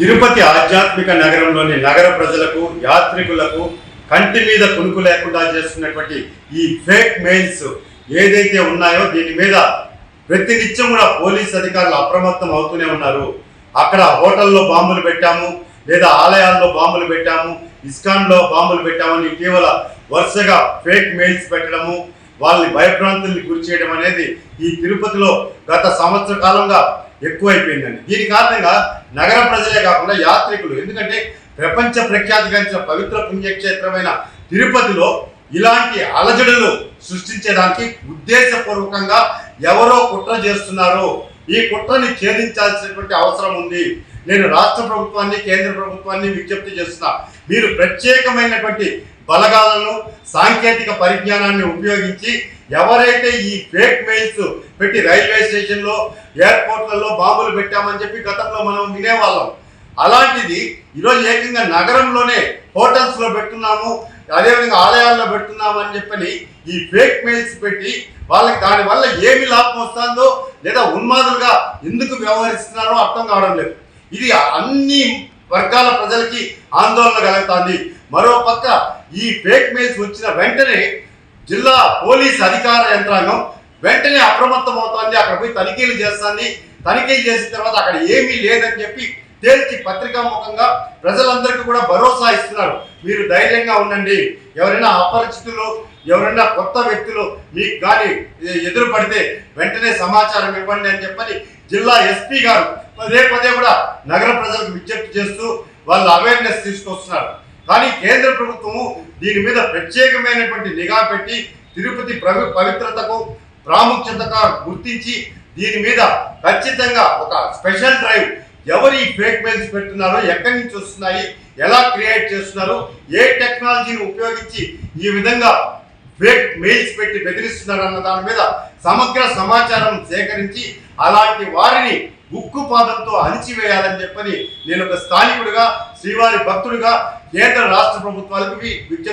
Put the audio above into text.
తిరుపతి ఆధ్యాత్మిక నగరంలోని నగర ప్రజలకు యాత్రికులకు కంటి మీద కునుకు లేకుండా చేస్తున్నటువంటి ఈ ఫేక్ మెయిల్స్ ఏదైతే ఉన్నాయో దీని మీద ప్రతినిత్యం కూడా పోలీస్ అధికారులు అప్రమత్తం అవుతూనే ఉన్నారు. అక్కడ హోటల్లో బాంబులు పెట్టాము లేదా ఆలయాల్లో బాంబులు పెట్టాము ఇస్కాన్లో బాంబులు పెట్టామని ఇటీవల వరుసగా ఫేక్ మెయిల్స్ పెట్టడము వాళ్ళని భయభ్రాంతుల్ని గురి చేయడం అనేది ఈ తిరుపతిలో గత సంవత్సర కాలంగా ఎక్కువైపోయిందండి. దీని కారణంగా నగర ప్రజలే కాకుండా యాత్రికులు ఎందుకంటే ప్రపంచ ప్రఖ్యాతిగాంచిన పవిత్ర పుణ్యక్షేత్రమైన తిరుపతిలో ఇలాంటి అలజడులు సృష్టించడానికి ఉద్దేశపూర్వకంగా ఎవరో కుట్ర చేస్తున్నారు. ఈ కుట్రని ఛేదించాల్సినటువంటి అవసరం ఉంది. నేను రాష్ట్ర ప్రభుత్వాన్ని కేంద్ర ప్రభుత్వాన్ని విజ్ఞప్తి చేస్తున్నా. మీరు ప్రత్యేకమైనటువంటి బలగాలను సాంకేతిక పరిజ్ఞానాన్ని ఉపయోగించి ఎవరైతే ఈ ఫేక్ మెయిల్స్ పెట్టి రైల్వే స్టేషన్లో ఎయిర్పోర్ట్లలో బాంబులు పెట్టామని చెప్పి గతంలో మనం వినేవాళ్ళం. అలాంటిది ఈరోజు ఏకంగా నగరంలోనే హోటల్స్లో పెట్టున్నాము అదేవిధంగా ఆలయాల్లో పెట్టున్నామని చెప్పని ఈ ఫేక్ మెయిల్స్ పెట్టి వాళ్ళకి దానివల్ల ఏమి లాభం వస్తుందో లేదా ఉన్మాదులుగా ఎందుకు వ్యవహరిస్తున్నారో అర్థం కావడం లేదు. ఇది అన్ని వర్గాల ప్రజలకి ఆందోళన కలుగుతుంది. మరో పక్క ఈ ఫేక్ మెయిల్స్ వచ్చిన వెంటనే జిల్లా పోలీస్ అధికార యంత్రాంగం వెంటనే అప్రమత్తం అవుతోంది అక్కడ పోయి తనిఖీలు చేస్తుంది. తనిఖీలు చేసిన తర్వాత అక్కడ ఏమీ లేదని చెప్పి తేల్చి పత్రికాముఖంగా ప్రజలందరికీ కూడా భరోసా ఇస్తున్నారు. మీరు ధైర్యంగా ఉండండి. ఎవరైనా అపరిచితులు ఎవరైనా కొత్త వ్యక్తులు మీకు కానీ ఎదురు పడితే వెంటనే సమాచారం ఇవ్వండి అని చెప్పని జిల్లా ఎస్పీ గారు పదే పదే కూడా నగర ప్రజలకు విజ్ఞప్తి చేస్తూ వాళ్ళు అవేర్నెస్ తీసుకొస్తున్నారు. కానీ కేంద్ర ప్రభుత్వము దీని మీద ప్రత్యేకమైనటువంటి నిఘా పెట్టి తిరుపతి ప్రభు పవిత్రతకు ప్రాముఖ్యతగా గుర్తించి దీని మీద ఖచ్చితంగా ఒక స్పెషల్ డ్రైవ్ ఎవరు ఈ ఫేక్ మెయిల్స్ పెడుతున్నారో ఎక్కడి నుంచి వస్తున్నాయి ఎలా క్రియేట్ చేస్తున్నారు ఏ టెక్నాలజీని ఉపయోగించి ఈ విధంగా ఫేక్ మెయిల్స్ పెట్టి బెదిరిస్తున్నారు అన్న దాని మీద సమగ్ర సమాచారం సేకరించి అలాంటి వారిని ఉక్కు పాదంతో అణిచివేయాలని చెప్పని నేను ఒక స్థానికుడిగా శ్రీవారి భక్తుడిగా కేంద్ర రాష్ట్ర ప్రభుత్వాలకు విజ్ఞప్తి